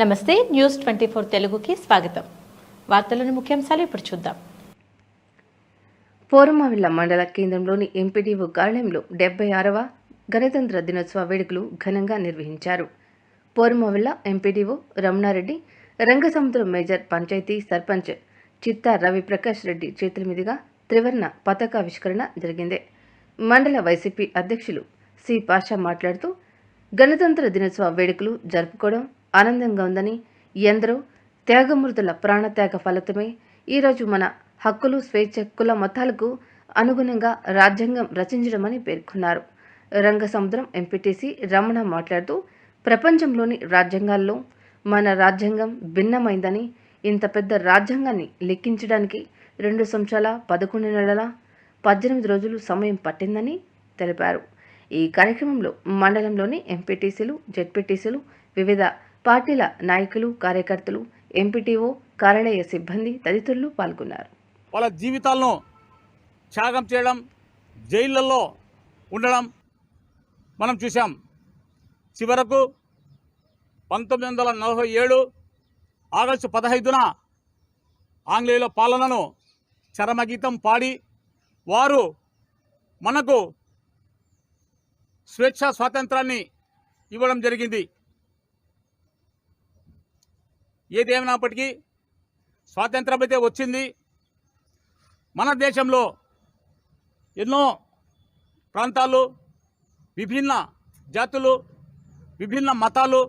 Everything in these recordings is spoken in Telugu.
నమస్తే న్యూస్ ట్వంటీ ఫోర్ తెలుగుకి స్వాగతం. వార్తలను ముఖ్యాంశాలు ఇప్పుడు చూద్దాం. పోరమావిళ్ళ మండల కేంద్రంలోని ఎంపీడీఓ కార్యాలయంలో డెబ్బై ఆరవ గణతంత్ర దినోత్సవ వేడుకలు ఘనంగా నిర్వహించారు. పోరమావిళ్ళ ఎంపీడీఓ రమణారెడ్డి రంగసముద్రం మేజర్ పంచాయతీ సర్పంచ్ చిత్తా రవిప్రకాష్ రెడ్డి చేతుల మీదుగా త్రివర్ణ పతాకావిష్కరణ జరిగింది. మండల వైసీపీ అధ్యక్షులు సి. పాషా మాట్లాడుతూ గణతంత్ర దినోత్సవ వేడుకలు జరుపుకోవడం ఆనందంగా ఉందని ఎందరో త్యాగమృతుల ప్రాణత్యాగ ఫలితమే ఈరోజు మన హక్కులు స్వేచ్ఛ కుల మతాలకు అనుగుణంగా రాజ్యాంగం రచించడమని పేర్కొన్నారు. రంగసముద్రం ఎంపీటీసీ రమణ మాట్లాడుతూ ప్రపంచంలోని రాజ్యాంగాల్లో మన రాజ్యాంగం భిన్నమైందని ఇంత పెద్ద రాజ్యాంగాన్ని లెక్కించడానికి రెండు సంవత్సరాల పదకొండు నెలల పద్దెనిమిది రోజులు సమయం పట్టిందని తెలిపారు. ఈ కార్యక్రమంలో మండలంలోని ఎంపీటీసీలు జెడ్పీటీసీలు వివిధ పార్టీల నాయకులు కార్యకర్తలు ఎంపీటీఓ కార్యాలయ సిబ్బంది తదితరులు పాల్గొన్నారు. వాళ్ళ జీవితాలను త్యాగం చేయడం జైళ్ళల్లో ఉండడం మనం చూసాం చివరకు పంతొమ్మిది వందల నలభై ఏడు ఆగస్టు పదహైదున ఆంగ్లేయుల పాలనను చరమగీతం పాడి వారు మనకు స్వేచ్ఛ స్వాతంత్రాన్ని ఇవ్వడం జరిగింది. ఏదేమైనప్పటికీ స్వాతంత్రం అయితే వచ్చింది. మన దేశంలో ఎన్నో ప్రాంతాలు విభిన్న జాతులు విభిన్న మతాలు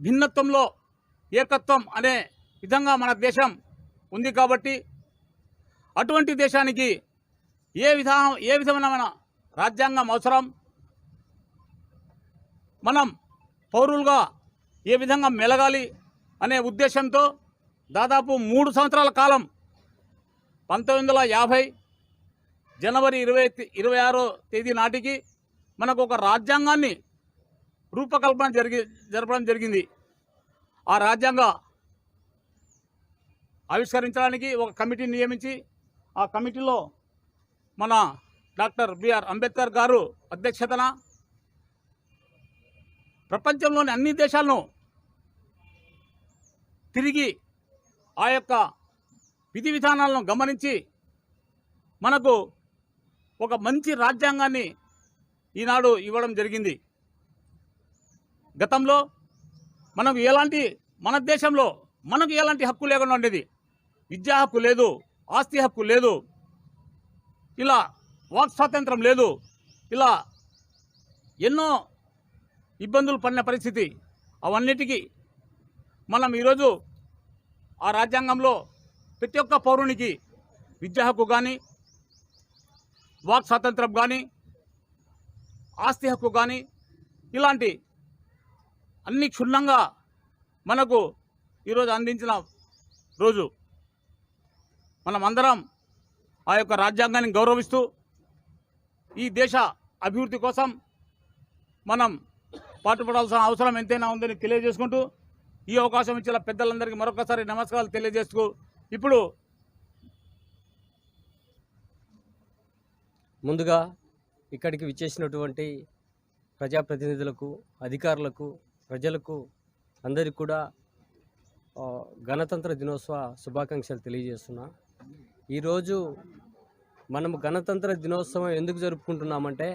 భిన్నత్వంలో ఏకత్వం అనే విధంగా మన దేశం ఉంది కాబట్టి అటువంటి దేశానికి ఏ విధానం ఏ విధమైన రాజ్యాంగం అవసరం? మనం పౌరులుగా ఏ విధంగా మెలగాలి అనే ఉద్దేశంతో దాదాపు మూడు సంవత్సరాల కాలం పంతొమ్మిది వందల యాభై జనవరి ఇరవై ఇరవై ఆరో తేదీ నాటికి మనకు ఒక రాజ్యాంగాన్ని రూపకల్పన జరిగి జరపడం జరిగింది. ఆ రాజ్యాంగ ఆవిష్కరించడానికి ఒక కమిటీని నియమించి ఆ కమిటీలో మన డాక్టర్ బిఆర్ అంబేద్కర్ గారు అధ్యక్షతన ప్రపంచంలోని అన్ని దేశాలను తిరిగి ఆ యొక్క విధి విధానాలను గమనించి మనకు ఒక మంచి రాజ్యాంగాన్ని ఈనాడు ఇవ్వడం జరిగింది. గతంలో మనకు ఎలాంటి మన దేశంలో మనకు ఎలాంటి హక్కు లేకుండా ఉండేది? విద్యా హక్కు లేదు ఆస్తి హక్కు లేదు ఇలా వాక్ స్వాతంత్రం లేదు ఇలా ఎన్నో ఇబ్బందులు పడిన పరిస్థితి అవన్నిటికీ మనం ఈరోజు ఆ రాజ్యాంగంలో ప్రతి ఒక్క పౌరునికి విద్యా హక్కు కానీ వాక్ స్వాతంత్రం కానీ ఆస్తి హక్కు కానీ ఇలాంటి అన్ని క్షుణ్ణంగా మనకు ఈరోజు అందించిన రోజు. మనం అందరం ఆ యొక్క రాజ్యాంగాన్ని గౌరవిస్తూ ఈ దేశ అభివృద్ధి కోసం మనం పాటుపడాల్సిన అవసరం ఎంతైనా ఉందని తెలియజేసుకుంటూ ఈ అవకాశం ఇచ్చిన పెద్దలందరికీ మరొకసారి నమస్కారాలు తెలియజేస్తూ ఇప్పుడు ముందుగా ఇక్కడికి విచ్చేసినటువంటి ప్రజాప్రతినిధులకు అధికారులకు ప్రజలకు అందరికీ కూడా గణతంత్ర దినోత్సవ శుభాకాంక్షలు తెలియజేస్తున్నా. ఈరోజు మనం గణతంత్ర దినోత్సవం ఎందుకు జరుపుకుంటున్నామంటే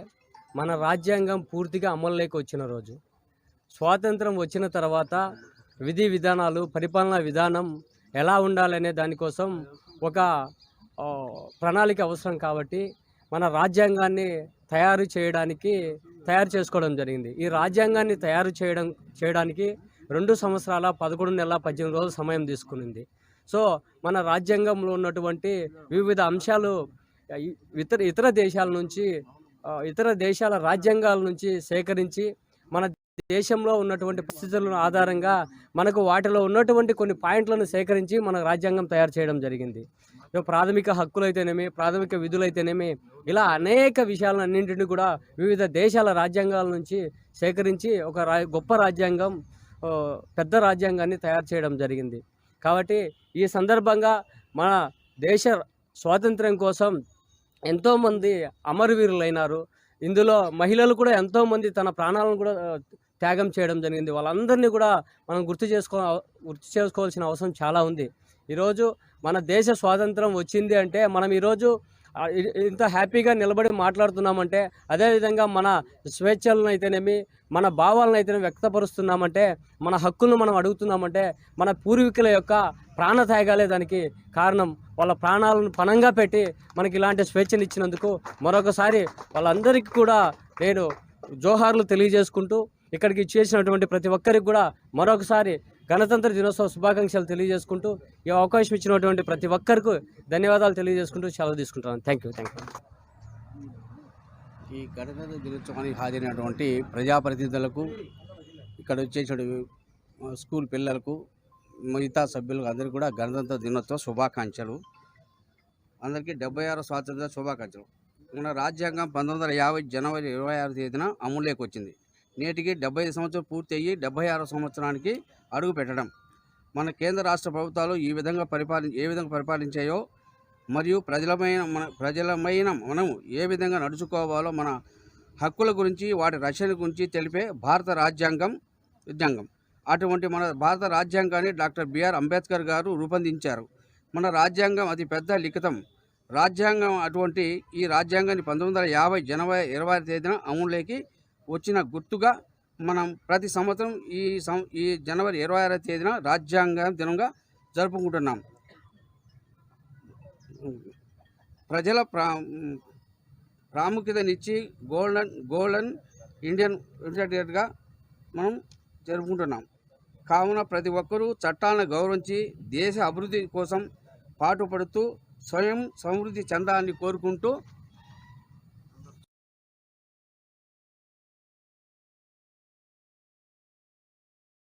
మన రాజ్యాంగం పూర్తిగా అమల్లోకి వచ్చిన రోజు. స్వాతంత్రం వచ్చిన తర్వాత విధి విధానాలు పరిపాలనా విధానం ఎలా ఉండాలనే దానికోసం ఒక ప్రణాళిక అవసరం కాబట్టి మన రాజ్యాంగాన్ని తయారు చేయడానికి తయారు చేసుకోవడం జరిగింది. ఈ రాజ్యాంగాన్ని తయారు చేయడం చేయడానికి రెండు సంవత్సరాల పదకొండు నెలల పద్దెనిమిది రోజుల సమయం తీసుకునింది. సో మన రాజ్యాంగంలో ఉన్నటువంటి వివిధ అంశాలు ఇతర ఇతర దేశాల నుంచి ఇతర దేశాల రాజ్యాంగాల నుంచి సేకరించి మన దేశంలో ఉన్నటువంటి పరిస్థితుల ఆధారంగా మనకు వాటిలో ఉన్నటువంటి కొన్ని పాయింట్లను సేకరించి మన రాజ్యాంగం తయారు చేయడం జరిగింది. ప్రాథమిక హక్కులు అయితేనేమి ప్రాథమిక విధులు అయితేనేమి ఇలా అనేక విషయాలన్నింటినీ కూడా వివిధ దేశాల రాజ్యాంగాల నుంచి సేకరించి ఒక రా గొప్ప రాజ్యాంగం పెద్ద రాజ్యాంగాన్ని తయారు చేయడం జరిగింది. కాబట్టి ఈ సందర్భంగా మన దేశ స్వాతంత్ర్యం కోసం ఎంతోమంది అమరవీరులైనారు. ఇందులో మహిళలు కూడా ఎంతోమంది తన ప్రాణాలను కూడా త్యాగం చేయడం జరిగింది. వాళ్ళందరినీ కూడా మనం గుర్తు చేసుకో గుర్తు చేసుకోవాల్సిన అవసరం చాలా ఉంది. ఈరోజు మన దేశ స్వాతంత్రం వచ్చింది అంటే మనం ఈరోజు ఇంత హ్యాపీగా నిలబడి మాట్లాడుతున్నామంటే అదేవిధంగా మన స్వేచ్ఛలను అయితేనేమి మన భావాలను అయితే వ్యక్తపరుస్తున్నామంటే మన హక్కులను మనం అడుగుతున్నామంటే మన పూర్వీకుల యొక్క ప్రాణ త్యాగాలే దానికి కారణం. వాళ్ళ ప్రాణాలను పణంగా పెట్టి మనకి ఇలాంటి స్వేచ్ఛను ఇచ్చినందుకు మరొకసారి వాళ్ళందరికీ కూడా నేను జోహార్లు తెలియజేసుకుంటూ ఇక్కడికి చేసినటువంటి ప్రతి ఒక్కరికి కూడా మరొకసారి గణతంత్ర దినోత్సవ శుభాకాంక్షలు తెలియజేసుకుంటూ ఈ అవకాశం ఇచ్చినటువంటి ప్రతి ఒక్కరికి ధన్యవాదాలు తెలియజేసుకుంటూ సెలవు తీసుకుంటున్నాను. థ్యాంక్ యూ థ్యాంక్ యూ ఈ గణతంత్ర దినోత్సవానికి హాజరైనటువంటి ప్రజాప్రతినిధులకు ఇక్కడ వచ్చేటువంటి స్కూల్ పిల్లలకు మిగతా సభ్యులకు అందరికీ కూడా గణతంత్ర దినోత్సవ శుభాకాంక్షలు. అందరికీ డెబ్బై ఆరు స్వాతంత్ర శుభాకాంక్షలు. మన రాజ్యాంగం పంతొమ్మిది వందల యాభై జనవరి ఇరవై ఆరు తేదీన అమలులోకి వచ్చింది. నేటికి డెబ్బై సంవత్సరం సంవత్సరాలు పూర్తి అయ్యి డెబ్బై ఆరో సంవత్సరానికి అడుగు పెట్టడం మన కేంద్ర రాష్ట్ర ప్రభుత్వాలు ఈ విధంగా పరిపాలి ఏ విధంగా పరిపాలించాయో మరియు ప్రజలమైన మన ప్రజలమైన మనం ఏ విధంగా నడుచుకోవాలో మన హక్కుల గురించి వాటి రక్షణ గురించి తెలిపే భారత రాజ్యాంగం రాజ్యాంగం అటువంటి మన భారత రాజ్యాంగాన్ని డాక్టర్ బిఆర్ అంబేద్కర్ గారు రూపొందించారు. మన రాజ్యాంగం అతి పెద్ద లిఖితం. రాజ్యాంగం అటువంటి ఈ రాజ్యాంగాన్ని పంతొమ్మిది వందల యాభై జనవరి ఇరవై తేదీన అమలులోకి వచ్చిన గుర్తుగా మనం ప్రతి సంవత్సరం ఈ సం ఈ జనవరి ఇరవై ఆరో తేదీన రాజ్యాంగ దినంగా జరుపుకుంటున్నాం. ప్రజల ప్రా ప్రాముఖ్యతనిచ్చి గోల్డెన్ గోల్డెన్ ఇండియన్ ఇండియన్గా మనం జరుపుకుంటున్నాం. కావున ప్రతి ఒక్కరూ చట్టాలను గౌరవించి దేశ అభివృద్ధి కోసం పాటుపడుతూ స్వయం సమృద్ధి చెందాలని కోరుకుంటూ